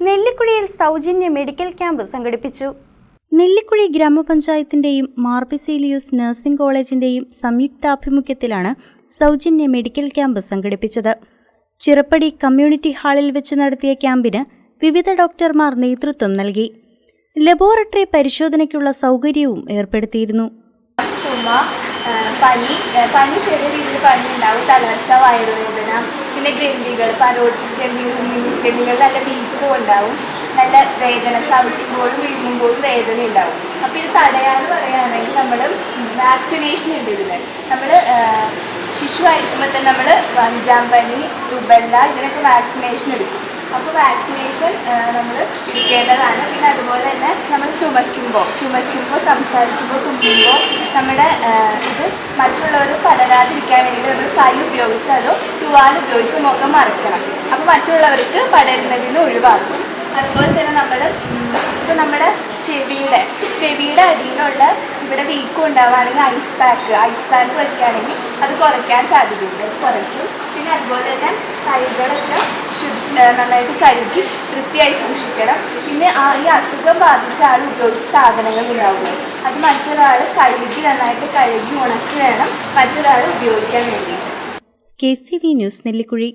നെല്ലിക്കുഴിയിൽ സൗജന്യ medical camp സംഘടിപ്പിച്ചു. Nellikuzhi ഗ്രാമപഞ്ചായത്തിന്റെയും മാർബിസീലിയൂസ് nursing കോളേജിന്റെയും സംയുക്താഭിമുഖ്യത്തിലാണ് സൗജന്യ മെഡിക്കൽ ക്യാമ്പ് സംഘടിപ്പിച്ചത്. ചിറപ്പടി കമ്മ്യൂണിറ്റി ഹാളിൽ വെച്ച് നടത്തിയ ക്യാമ്പിന് വിവിധ ഡോക്ടർമാർ നേതൃത്വം നൽകി. ലബോറട്ടറി പരിശോധനയ്ക്കുള്ള സൗകര്യവും ഏർപ്പെടുത്തിയിരുന്നു. ചുമ പനി പനി ചെറിയ രീതിയിൽ പനി ഉണ്ടാവും തളർച്ച വയറുവേദന പിന്നെ ഗ്രന്ഥികൾ പരോട്ടി ഗ്രന്ഥികൾ ഗ്രന്ഥികൾ നല്ല വീക്ക് ഉണ്ടാവും നല്ല വേദന ചവിട്ടുമ്പോഴും വീഴുമ്പോഴും വേദന ഉണ്ടാവും. അപ്പോൾ ഇത് തടയാന്ന് പറയുകയാണെങ്കിൽ നമ്മൾ വാക്സിനേഷൻ ഉണ്ട് ഇതിന് നമ്മൾ ശിശു ശിശുവായിരിക്കുമ്പോൾ തന്നെ നമ്മൾ വഞ്ചാമ്പനി റുബല്ല ഇതിനൊക്കെ വാക്സിനേഷൻ എടുക്കും. അപ്പോൾ വാക്സിനേഷൻ നമ്മൾ എടുക്കേണ്ടതാണ്. പിന്നെ അതുപോലെ തന്നെ നമ്മൾ ചുമയ്ക്കുമ്പോൾ ചുമയ്ക്കുമ്പോൾ സംസാരിക്കുമ്പോൾ തുമ്മുമ്പോൾ നമ്മുടെ ഇത് മറ്റുള്ളവർ പടരാതിരിക്കാൻ വേണ്ടിയിട്ട് നമ്മൾ കൈ ഉപയോഗിച്ച് അതോ തുവാൽ ഉപയോഗിച്ച് മുഖം മറക്കണം അപ്പോൾ മറ്റുള്ളവർക്ക് പടരുന്നതിന് ഒഴിവാക്കും. അതുപോലെ തന്നെ നമ്മൾ ഇപ്പോൾ നമ്മുടെ ചെവിയുടെ ചെവിയുടെ അടിയിലുള്ള ഇവിടെ വീക്കം ഉണ്ടാവുകയാണെങ്കിൽ ഐസ് പാക്ക് ഐസ് പാക്ക് വയ്ക്കുകയാണെങ്കിൽ അത് കുറയ്ക്കാൻ സാധ്യതയുണ്ട്. കുറയ്ക്കും. പിന്നെ അതുപോലെ തന്നെ കൈകളൊക്കെ ശുദ്ധി നന്നായിട്ട് കഴുകി വൃത്തിയായി സൂക്ഷിക്കണം. പിന്നെ ആ ഈ അസുഖം ബാധിച്ച ആൾ ഉപയോഗിച്ച സാധനങ്ങൾ ഉണ്ടാവുക. അത് മറ്റൊരാൾ കഴുകി നന്നായിട്ട് കഴുകി ഉണക്കി വേണം മറ്റൊരാൾ ഉപയോഗിക്കാൻ വേണ്ടി. K C V news Nellikuzhi